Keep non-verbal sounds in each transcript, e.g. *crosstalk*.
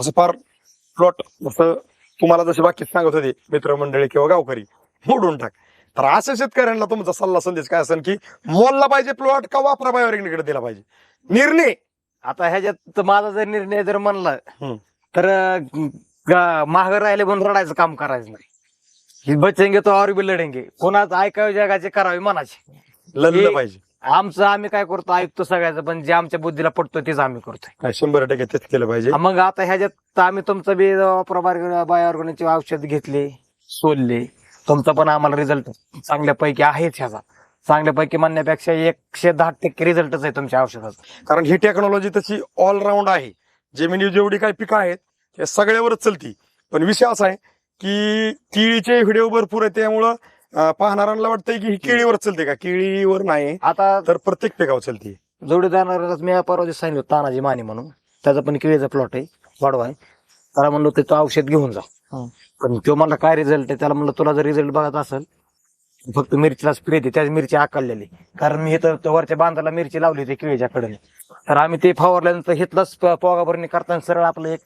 असं फार प्लॉट जसं तुम्हाला जसे बाकी सांगत होते मित्रमंडळी किंवा गावकरी मोडून टाक. तर अशा शेतकऱ्यांना तुमचा सल्ला संदेश काय असेल की मोलला पाहिजे प्लॉट का वापरा बायोरेगनीकडे दिला पाहिजे? निर्णय. आता ह्याच्यात माझा जर निर्णय जर म्हणला. तर अं, गा- मागं राहिले म्हणून रडायचं काम करायचं नाही. बचेंगे तो और लढेंगे. कोणाचं ऐकावे जगाचे करावे मनाचे. लढलं पाहिजे. आमचं आम्ही काय करतो ऐकतो सगळ्याचं पण जे आमच्या बुद्धीला पडतो तेच आम्ही करतोय. शंभर टक्के तेच केलं पाहिजे. मग आता ह्याच्यात आम्ही तुमचं बी बायोऑर्गॅनिकचे औषध घेतले सोडले. तुमचा पण आम्हाला रिझल्ट चांगल्यापैकी आहेच ह्याचा. चांगल्यापैकी म्हणण्यापेक्षा एकशे दहा टक्के रिझल्टच आहे तुमच्या औषधाचा. कारण ही टेक्नॉलॉजी तशी ऑलराऊंड आहे. जमिनी जेवढी काही पिकं आहेत त्या सगळ्यावरच चलती. पण विषय असा आहे की केळीचे व्हिडिओ भरपूर आहे त्यामुळं पाहणाऱ्यांना वाटतंय की ही केळीवर चलते का? केळीवर नाही. आता तर प्रत्येक पिकावर चलते. जोडीदारालाच मी परवा दिवस सांगितलं होतं, तानाजी माने म्हणून. त्याचा पण केळीचा प्लॉट आहे वाढवा आहे. त्याला म्हणलं त्याचं औषध घेऊन जा. हं. पण तो म्हणला काय रिझल्ट आहे त्याला म्हणलं तुला जर रिझल्ट बघत असेल फक्त मिरचीला स्प्रे दे त्याच मिरची आकारलेली कारण मी इथं तो वरच्या बांधाला मिरची लावली होती केळीच्या कडेने. तर आम्ही ते फवारल्यानंतर हिथलंच पोगाभरणी करताना सरळ आपलं एक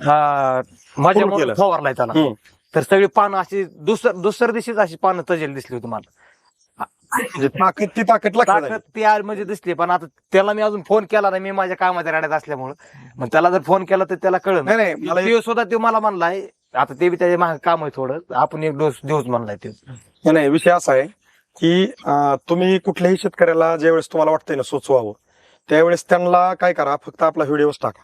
हा, माझ्या. फवारलाय त्याला. तर सगळी पानं अशी दुसर दुसऱ्या दिवशीच अशी पानं तजेल दिसली होती मला. म्हणजे ताकद ती ताकद लागते ताकद ती आज म्हणजे दिसली पण आता त्याला मी अजून फोन केला नाही मी माझ्या कामाच्या राड्यात असल्यामुळं. मग त्याला जर फोन केला तर त्याला कळलं नाही नाही मला एक- ते सुद्धा ते मला म्हणलाय आता ते बी त्याच्यामागे काम आहे थोडं आपण एक डोस देऊच म्हणलाय ते नाही, नाही विषय असा आहे की अं, तुम्ही कुठल्याही शेतकऱ्याला ज्यावेळेस तुम्हाला वाटतंय ना सुचवावं त्यावेळेस त्यांना काय करा फक्त आपला व्हिडिओ टाका.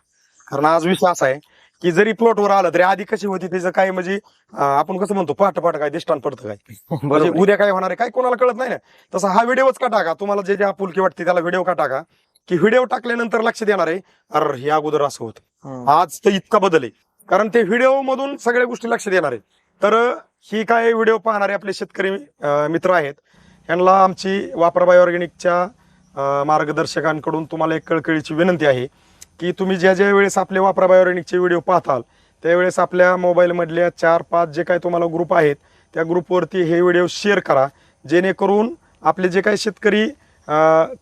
कारण आज विषय असा आहे की जरी प्लॉटवर आलं तरी आधी कशी होती त्याचं काय म्हणजे अं, आपण कसं म्हणतो पाठ पाठ काय दिष्टान पडतं काय? *laughs* म्हणजे बरोबर उद्या काय होणार आहे काय कोणाला कळत नाही ना. तसा हा व्हिडिओच का टाका? तुम्हाला जे जे आपुलकी वाटते त्याला व्हिडिओ का टाका? की व्हिडिओ टाकल्यानंतर लक्षात येणार आहे अरे हे अगोदर असं होतं. आज तर इतका बदल आहे. कारण ते व्हिडिओ मधून सगळ्या गोष्टी लक्षात येणार आहेत तर ही काय व्हिडिओ पाहणारे आपले शेतकरी अं, मित्र आहेत. यांना आमची वापराबाई ऑर्गॅनिकच्या मार्गदर्शकांकडून तुम्हाला एक कळकळीची विनंती आहे. की तुम्ही ज्या ज्या वेळेस आपले वापराबाई ऑर्गॅनिकचे व्हिडिओ पाहताल त्यावेळेस आपल्या मोबाईलमधल्या चार पाच जे काही तुम्हाला ग्रुप आहेत त्या ग्रुपवरती हे व्हिडिओ शेअर करा. जेणेकरून आपले जे काही शेतकरी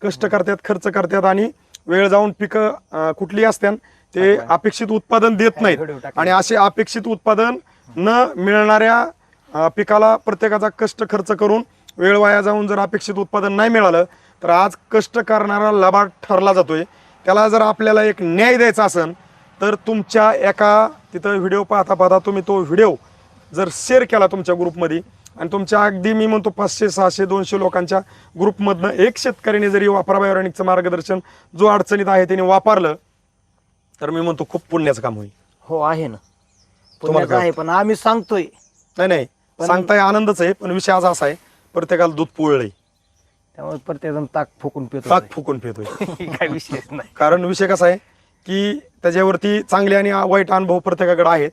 कष्ट करतात खर्च करतात आणि वेळ जाऊन पिकं कुठली असतात ते अपेक्षित उत्पादन देत नाहीत. आणि असे अपेक्षित उत्पादन न मिळणाऱ्या पिकाला प्रत्येकाचा कष्ट खर्च करून वेळ वाया जाऊन जर अपेक्षित उत्पादन नाही मिळालं तर आज कष्ट करणारा लबाड ठरला जातोय. त्याला जर आपल्याला एक न्याय द्यायचा असेल तर तुमच्या एका तिथं व्हिडिओ पाहता पाहता तुम्ही तो व्हिडिओ जर शेअर केला तुमच्या ग्रुपमध्ये आणि तुमच्या अगदी मी म्हणतो पाचशे सहाशे दोनशे लोकांच्या ग्रुपमधनं एक शेतकऱ्याने जरी वापरा बायोरॅनिकचं मार्गदर्शन जो अडचणीत आहे त्याने वापरलं तर मी म्हणतो खूप पुण्याचं काम होईल. हो आहे ना. तुम्हाला पुण्याचं आहे पण आम्ही सांगतोय. नाही नाही. सांगताय आनंदच आहे पण विषय आज असा आहे प्रत्येकाला दूध पोळलंय. त्यामुळे प्रत्येक जण ताक फुकून पितो ताक फुकून पितोय *laughs* काय विषय नाही. कारण विषय कसा आहे की त्याच्यावरती चांगले आणि वाईट अनुभव प्रत्येकाकडे आहेत.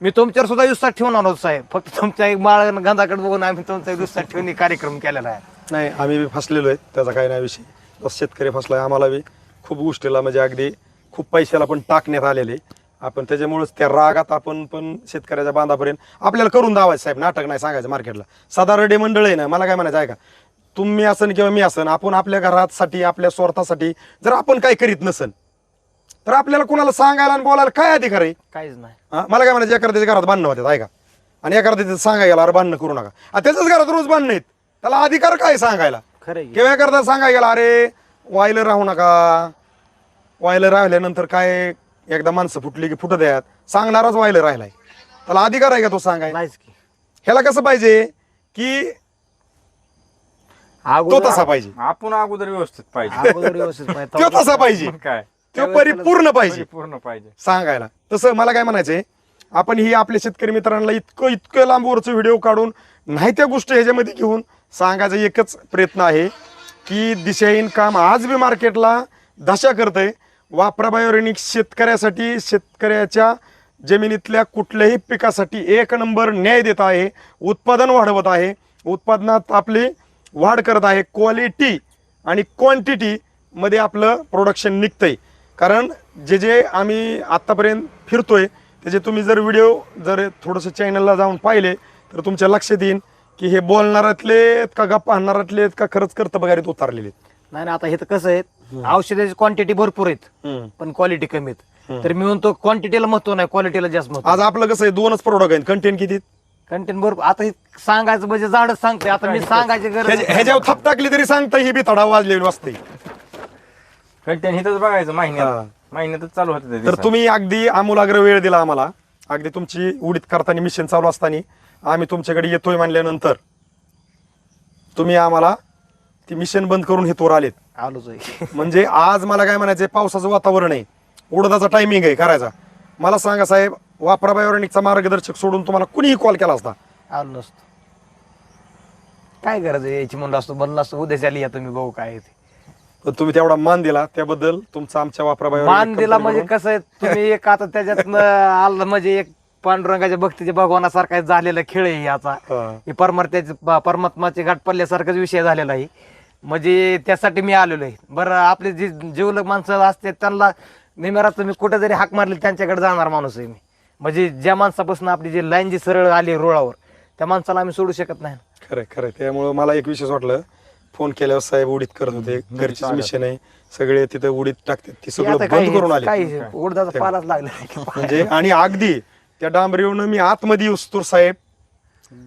मी तुमच्यावर सुद्धा विश्वास ठेवून होतो साहेब. फक्त तुमच्या एक माळ गंधाकडे बघून आम्ही तुमचा विश्वास ठेवून हे कार्यक्रम केलेला आहे. नाही आम्ही बी फसलेलो आहे. त्याचा काही नाही विषय. तसं शेतकरी फसलाय. आम्हाला बी खूप गोष्टीला म्हणजे अगदी खूप पैशाला पण टाकण्यात आलेले. आपण त्याच्यामुळेच त्या रागात आपण पण शेतकऱ्याच्या बांधापर्यंत आपल्याला करून दावायचं साहेब. नाटक नाही सांगायचं मार्केटला साधा रडे मंडळ आहे ना. मला काय म्हणायचं आहे का? तुम्ही असन किंवा मी असन आपण आपल्या घरासाठी आपल्या स्वार्थासाठी जर आपण काही करीत नसन तर आपल्याला कुणाला सांगायला आणि बोलायला काय अधिकार आहे? काहीच नाही. हा, मला काय म्हणायचं एखाद्या त्याच्या घरात बांधणं होत्यात ऐका. आणि एखाद्या तिथे सांगायला गेला अरे बांधणं करू नका. आ, त्याच्याच घरात रोज बांधणं आहेत. त्याला अधिकार काय सांगायला? खरं आहे की? किंवा एखादा सांगायला गेला अरे वायलं राहू नका. वायलं राहिल्यानंतर काय एकदा माणसं फुटली की फुटत द्यात. सांगणाराच वायलं राहिलाय. त्याला अधिकार आहे का तो सांगाय नाहीच की. ह्याला कसं पाहिजे? की तो अगोदर तसा पाहिजे. आपण अगोदर व्यवस्थित पाहिजे. अगोदर व्यवस्थित पाहिजे. तो तसा पाहिजे. मग काय? तो परिपूर्ण पाहिजे. पूर्ण पाहिजे. सांगायला. तसं मला काय म्हणायचंय आपण ही आपल्या शेतकरी मित्रांना इतकं इतकं लांबवरचं व्हिडिओ काढून नाही त्या गोष्टी ह्याच्यामध्ये घेऊन सांगायचा एकच प्रयत्न आहे की दिशाहीन काम आज बी मार्केटला दशा करतंय. वापरा बायोरेनिक शेतकऱ्यासाठी शेतकऱ्याच्या जमिनीतल्या कुठल्याही पिकासाठी एक नंबर न्याय देत आहे. उत्पादन वाढवत आहे. उत्पादनात आपली वाढ करत आहे क्वालिटी आणि क्वांटिटी मध्ये आपलं प्रोडक्शन निघतंय. कारण जे जे आम्ही आत्तापर्यंत फिरतोय त्याचे तुम्ही जर व्हिडिओ जर थोडंसं चॅनलला जाऊन पाहिले तर तुमच्या लक्षात येईल की हे आहेत का गप्पा आणणारातले आहेत का खरंच करतं बघारीत उतारलेले आहेत. नाही ना आता हे तर कसं आहे औषधाची क्वांटिटी भरपूर आहेत हम्म. पण क्वालिटी कमी आहेत. तर मी म्हणतो क्वांटिटीला महत्त्व नाही क्वालिटीला जास्त महत्त्व आज आपलं कसं आहे दोनच प्रोडक्ट आहेत. कंटेंट किती कंटेंट बरोबर आता हे सांगायचं म्हणजे झाडच सांगते आता मी सांगायची गरज ह्याच्या- ह्याच्यावर थप टाकली तरी सांगता ही बी तडा वाजलेली वाजते. कंटेन हिथंच बघायचं हा. महिन्यात महिन्यातच चालू होतं ते तर दिवसात. तुम्ही अगदी आमूलाग्र वेळ दिला आम्हाला. अगदी तुमची उडीत करताना मिशन चालू असताना आम्ही तुमच्याकडे येतोय म्हणल्यानंतर तुम्ही आम्हाला ती मिशन बंद करून हे तोर आलेत. आलोच आहे. *laughs* म्हणजे आज मला काय म्हणायचंय पावसाचं वातावरण आहे. उडदाचा टायमिंग आहे करायचा. मला सांगा साहेब वापरा बायोरनिकचा मार्गदर्शक सोडून तुम्हाला कुणीही कॉल केला असता. आलो नसतो. काय गरज आहे? यायची म्हणलं असतो बनलं असतो उद्या चाली या तुम्ही बघू काय आहे ते. पण तुम्ही तेवढा मान दिला त्याबद्दल तुमचा आमच्या वापरा मान दिला म्हणजे कसं आहे तुम्ही एक आता त्याच्यातनं आलं म्हणजे एक पांडुरंगाच्या भक्तीच्या भगवानासारखा झालेला खेळ आहे याचा. हे. परमार्थ्याचे प- परमात्माचे गाठ पडल्यासारखाच विषय झालेला आहे. म्हणजे त्यासाठी मी आलेलो आहे. बरं आपले जे जीवलक माणसं असते त्यांना निमेरात मी कुठे जरी हाक मारली त्यांच्याकडे जाणार माणूस आहे मी. म्हणजे ज्या माणसापासून आपली जी लाईन जी सरळ आली रुळावर त्या माणसाला आम्ही सोडू शकत नाही. खरंय खरंय. त्यामुळं मला एक विशेष वाटलं फोन केल्यावर साहेब उडीत करत होते घरचीच मिशन आहे सगळे तिथे उडीत टाकतात ती ते सगळं आता बंद करून आले. काही उडदाचा पालाच लागला म्हणजे आणि अगदी त्या डांबरीवरून मी आतमध्ये येऊस्तोर साहेब.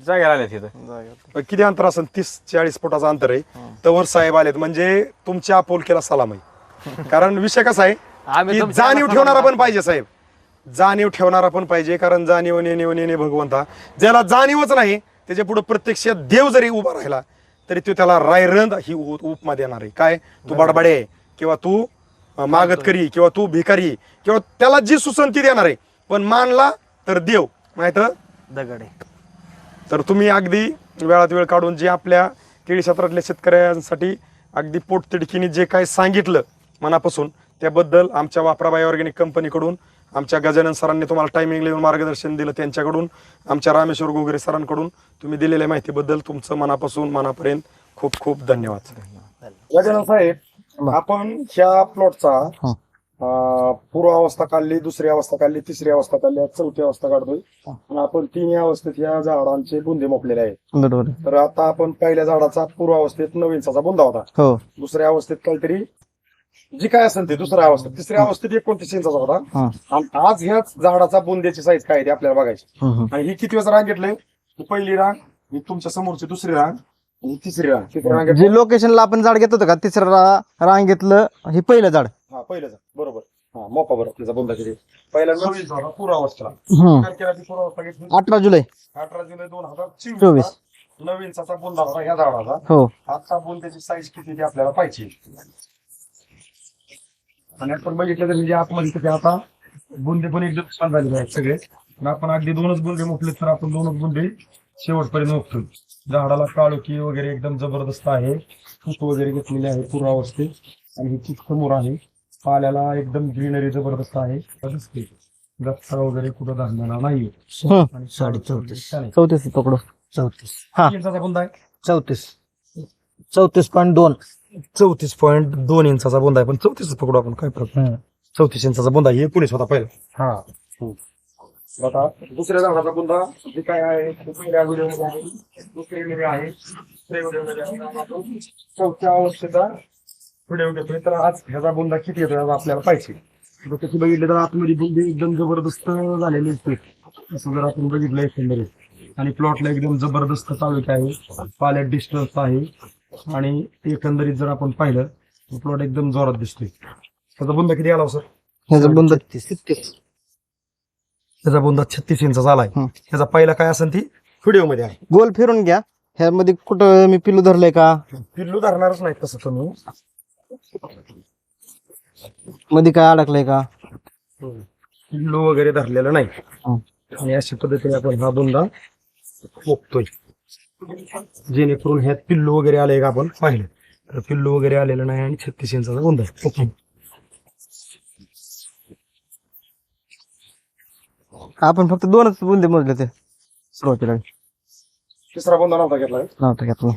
जागेला आले तिथं किती अंतर असेल? तीस चाळीस फुटाचं अंतर आहे. तवर साहेब आलेत. म्हणजे तुमच्या आपोलकेला सलाम आहे. कारण विषय कसा आहे? आम्ही की तुमच्या जाणीव ठेवणारा पण. पाहिजे साहेब. जाणीव ठेवणारा पण पाहिजे कारण जाणीव नेणे नेणे भगवंता ज्याला जाणीवच नाही त्याच्या पुढे प्रत्यक्षात देव जरी उभा राहिला तरी तो त्याला रायरंद ही उपमा देणार आहे. काय? तू बडबडे आहे, किंवा तू अं, मागत करी. किंवा तू भिकारी किंवा त्याला जी सुसंती देणार आहे पण मानला तर देव माहीत? दगड. आहे तर तुम्ही अगदी वेळात वेळ काढून जे आपल्या केळी क्षेत्रातल्या शेतकऱ्यांसाठी अगदी पोटतिडकीने जे काय सांगितलं मनापासून त्याबद्दल आमच्या वापराबाई ऑर्गॅनिक कंपनीकडून आमच्या गजानन सरांनी तुम्हाला टायमिंग लिहून मार्गदर्शन दिलं त्यांच्याकडून आमच्या रामेश्वर गोगरे सरांकडून. तुम्ही दिलेल्या माहितीबद्दल तुमचं मनापासून मनापर्यंत खूप खूप धन्यवाद. गजानन साहेब आपण ह्या प्लॉटचा पूर्व अवस्था काढली दुसरी अवस्था काढली तिसरी अवस्था काढली आज चौथी अवस्था काढतोय. आणि आपण तिन्ही अवस्थेत या झाडांचे बुंदे मोकलेले आहेत. बरोबर तर आता आपण पहिल्या झाडाचा पूर्व अवस्थेत नऊ इंचाचा बुंदा होता. हो. दुसऱ्या अवस्थेत काहीतरी जी काय असेल ते दुसऱ्या अवस्थेत तिसऱ्या अवस्थेत एकोणतीस इंचाचा होता हा. आणि आज ह्याच झाडाचा बुंद्याची साईज काय आहे ते आपल्याला बघायची. आणि ही किती वेळा रांग घेतलंय? ही पहिली रांग ही तुमच्या समोरची दुसरी रांग आणि ही तिसरी रांग. तिसरी रांग जे लोकेशनला आपण झाड घेत होतो का तिसरं रा- रांग घेतलं हे पहिलं झाड. हा पहिलं झाड. बरोबर. हा मोपा बरोबर त्याचा बुंदा किती. पहिला नऊ इंच होता पूर्व अवस्थेला हम्म. ती अवस्था घेतली? अठरा जुलै. अठरा जुलै दोन हजार चोवीस. चोवीस. इंचाचा बुंदा होता ह्या झाडाचा. हो. आता बुंद्याची साईज किती ती आपल्याला पाहिजे. आणि आपण बघितलं तर म्हणजे आतमध्ये किती आता बुंदे पण एकदम छान झालेले आहेत सगळे. आणि आपण अगदी दोनच बुंदे मोकले तर आपण दोनच बुंदे शेवटपर्यंत मोकतो झाडाला काळोखी वगैरे एकदम जबरदस्त आहे. फूट वगैरे घेतलेले आहे पूर्ण अवस्थेत. आणि ही चीक समोर आहे. पाल्याला एकदम ग्रीनरी जबरदस्त आहे. गच्चा वगैरे कुठं धाडलेला नाही. आणि साडे चौतीस. चौतीस पकडू चौतीस. हा. चौतीस. चौतीस पॉईंट दोन. चौतीस पॉईंट दोन इंचाचा बोंदा आहे पण चौतीस पकडू आपण काय फरक. चौतीस इंचाचा बोंदा आहे एकोणीस होता पहिला. हा. दुसऱ्या झाडाचा बुंदा जे काय आहे ते पहिल्या व्हिडिओमध्ये आहे व्हिडिओमध्ये आपण चौथ्या अवस्थेचा व्हिडिओ घेतोय तर आज ह्याचा बुंदा किती येतो आपल्याला पाहिजे? तसं बघितलं तर आतमध्ये बुंदे एकदम जबरदस्त झालेले असते असं जर आपण बघितलं एकंदरीत. आणि प्लॉटला एकदम जबरदस्त तालुका आहे. पाल्यात डिस्टन्स आहे. आणि एकंदरीत जर आपण पाहिलं तर प्लॉट एकदम जोरात दिसतोय. त्याचा बुंदा किती आला सर ह्याचं बंद त्याचा बुंदा छत्तीस इंचा आलाय हं. त्याचा पहिला काय असेल ती? व्हिडिओमध्ये आहे. गोल फिरून घ्या. ह्यामध्ये कुठं मी पिलू धरलंय का? पिल्लू धरणारच नाही तसं तुम्ही. मध्ये काय अडकलंय का? पिल्लू वगैरे धरलेलं नाही. हं. आणि अशा पद्धतीने आपण हा बुंदा पोकतोय जेणेकरून ह्यात पिल्लू वगैरे आले का आपण? पाहिलं. तर पिल्लू वगैरे आलेलं नाही आणि छत्तीस इंचाचा. ओके. आपण फक्त दोनच बुंदे मोजले ते. सुरुवातीला. तिसरा बुंदा नव्हता घेतला नव्हतं घेतलं.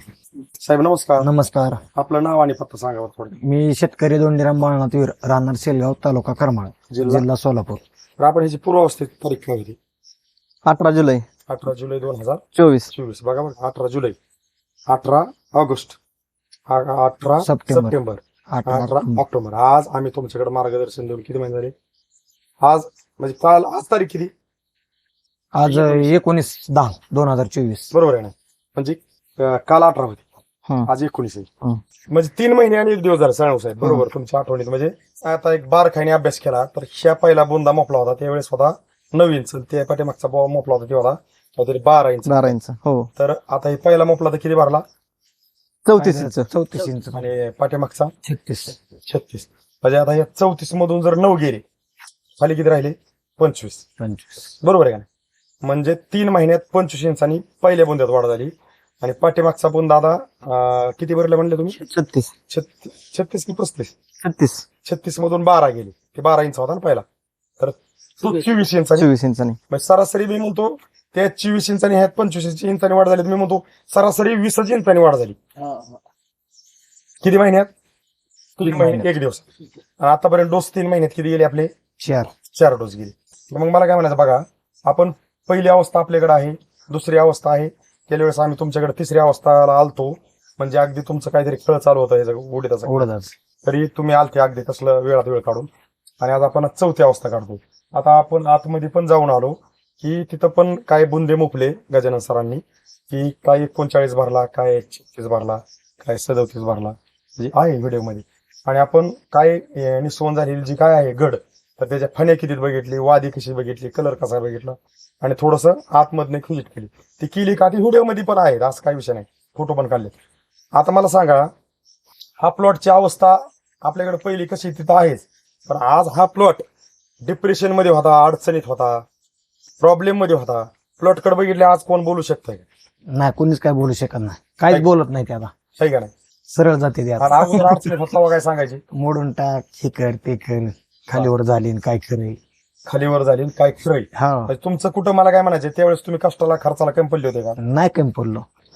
साहेब नमस्कार. नमस्कार. आपलं नाव आणि पत्ता सांगा बरं थोडं. मी शेतकरी दोंडीराम बाळनाथ वीर राहणार सेलगाव तालुका करमाळ जिल्हा? जिल्हा सोलापूर. तर आपण ह्याची पूर्वावस्थेत तारीख काय होती? अठरा जुलै. अठरा जुलै दोन हजार चोवीस. चोवीस. बघा बघा अठरा जुलै. अठरा ऑगस्ट. आ- अठरा सप्टेंबर. सप्टेंबर. अठरा अठरा ऑक्टोबर. आज आम्ही तुमच्याकडे मार्गदर्शन देऊन किती महिने झाले? आज म्हणजे काल आज तारीख किती? आज एकोणीस दहा दोन हजार चोवीस. बरोबर आहे ना? म्हणजे अं, काल अठरा होती. आज एकोणीस आहे. म्हणजे तीन महिने आणि एक दिवस झाला साळव साहेब. बरोबर तुमच्या आठवणीत. म्हणजे आता एक बारखाने अभ्यास केला तर ह्या पहिला बोंदा मोपला होता त्यावेळेस होता नऊ इंच त्या पाठीमागचा बॉ मोपला होता ते होता काहीतरी बारा इंच. बारा इंच हो. तर आता हे पहिला मोपला तर किती भरला? चौतीस इंच. चौतीस इंच. आणि पाठीमागचा? छत्तीस. छत्तीस. म्हणजे आता या चौतीस मधून जर नऊ गेले खाली किती राहिले? पंचवीस. पंचवीस. बरोबर आहे का नाही? म्हणजे तीन महिन्यात पंचवीस इंचांनी पहिल्या बोंद्यात वाढ झाली. आणि पाठीमागचा बोंदा आता अं, किती भरले म्हणले तुम्ही? छत्तीस. छत्तीस. छत्तीस की पस्तीस? छत्तीस. छत्तीस मधून बारा गेली. ते बारा इंच होता ना पहिला. तर तो चोवीस इंचानी. चोवीस इंचानी. म्हणजे सरासरी मी म्हणतो त्या चोवीस इंचानी ह्यात पंचवीस इंचानी वाढ झाली. मी म्हणतो सरासरी वीसच इंचानी वाढ झाली. किती महिन्यात? तीन महिने एक दिवस. आतापर्यंत डोस तीन महिन्यात किती गेले आपले? चार. चार डोस गेले. मग मला काय म्हणायचं बघा आपण पहिली अवस्था आपल्याकडे आहे दुसरी अवस्था आहे. गेल्या वेळेस आम्ही तुमच्याकडे तिसरी अवस्थाला आलतो. म्हणजे अगदी तुमचं काहीतरी खेळ चालू होतं उडदाच तरी तुम्ही आलते अगदी तसलं वेळात वेळ काढून. आणि आज आपण चौथी अवस्था काढतो. आता आपण आतमध्ये पण जाऊन आलो. की तिथं पण काय बुंदे मुकले गजानन सरांनी की काय एकोणचाळीस भरला काय छत्तीस भरला काय सदोतीस भरला. म्हणजे आहे व्हिडिओमध्ये. आणि आपण काय निसवण झालेली जी काय आहे गड तर त्याच्या फण्या किती बघितली वादी कशी बघितली कलर कसा बघितला आणि थोडंसं आतमधनं एक केली. ती केली का ती व्हिडिओमध्ये पण आहे असं काही विषय नाही. फोटो पण काढले आता मला सांगा हा प्लॉटची अवस्था आपल्याकडे पहिली कशी तिथं आहेच. पण आज हा प्लॉट डिप्रेशनमध्ये होता अडचणीत होता. प्रॉब्लेममध्ये होता. प्लॉटकडे बघितले आज कोण बोलू शकतंय? नाही कोणीच काय बोलू शकत नाही. काहीच बोलत नाही ते आता. का नाही? सरळ जाते ते आता. अगोदर काय सांगायचे? मोडून टाक हे कर ते कर. खालीवर झाली काय खरंय खालीवर झाली आणि काय खरंय? हा. म्हणजे तुमचं कुठं मला काय म्हणायचे त्यावेळेस तुम्ही कष्टाला खर्चाला कमी पडले होते का? नाही कमी पडलो.